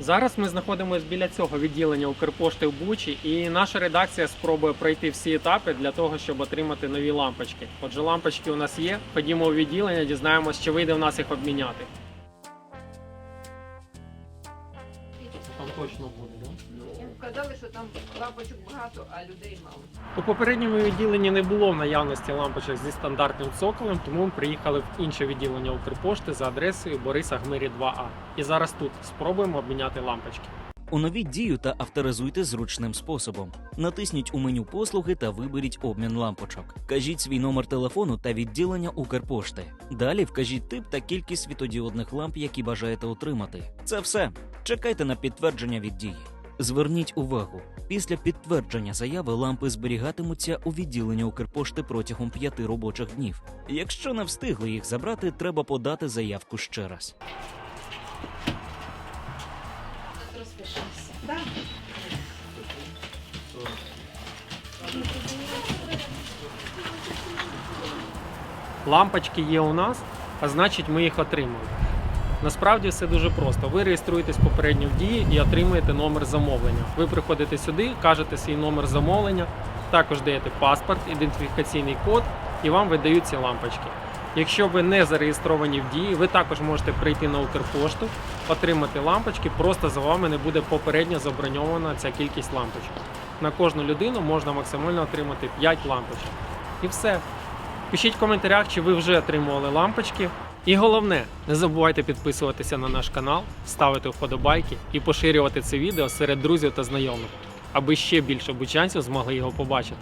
Зараз ми знаходимося біля цього відділення Укрпошти в Бучі, і наша редакція спробує пройти всі етапи для того, щоб отримати нові лампочки. Отже, лампочки у нас є. Ходімо у відділення, дізнаємось, чи вийде в нас їх обміняти. Там точно буде, так? Казали, що там лапочок багато, а людей мало. У попередньому відділенні не було в наявності лампочок зі стандартним цоколем, тому ми приїхали в інше відділення Укрпошти за адресою Бориса Гмирі 2А. І зараз тут спробуємо обміняти лампочки. Оновіть дію та авторизуйте зручним способом. Натисніть у меню послуги та виберіть обмін лампочок. Кажіть свій номер телефону та відділення Укрпошти. Далі вкажіть тип та кількість світодіодних ламп, які бажаєте отримати. Це все. Чекайте на підтвердження від дії. Зверніть увагу, після підтвердження заяви лампи зберігатимуться у відділенні Укрпошти протягом п'яти робочих днів. Якщо не встигли їх забрати, треба подати заявку ще раз. Лампочки є у нас, а значить ми їх отримали. Насправді все дуже просто. Ви реєструєтесь попередньо в дії і отримуєте номер замовлення. Ви приходите сюди, кажете свій номер замовлення, також даєте паспорт, ідентифікаційний код і вам видають ці лампочки. Якщо ви не зареєстровані в дії, ви також можете прийти на Укрпошту, отримати лампочки, просто за вами не буде попередньо заброньована ця кількість лампочок. На кожну людину можна максимально отримати 5 лампочок. І все. Пишіть в коментарях, чи ви вже отримували лампочки. І головне, не забувайте підписуватися на наш канал, ставити вподобайки і поширювати це відео серед друзів та знайомих, аби ще більше бучанців змогли його побачити.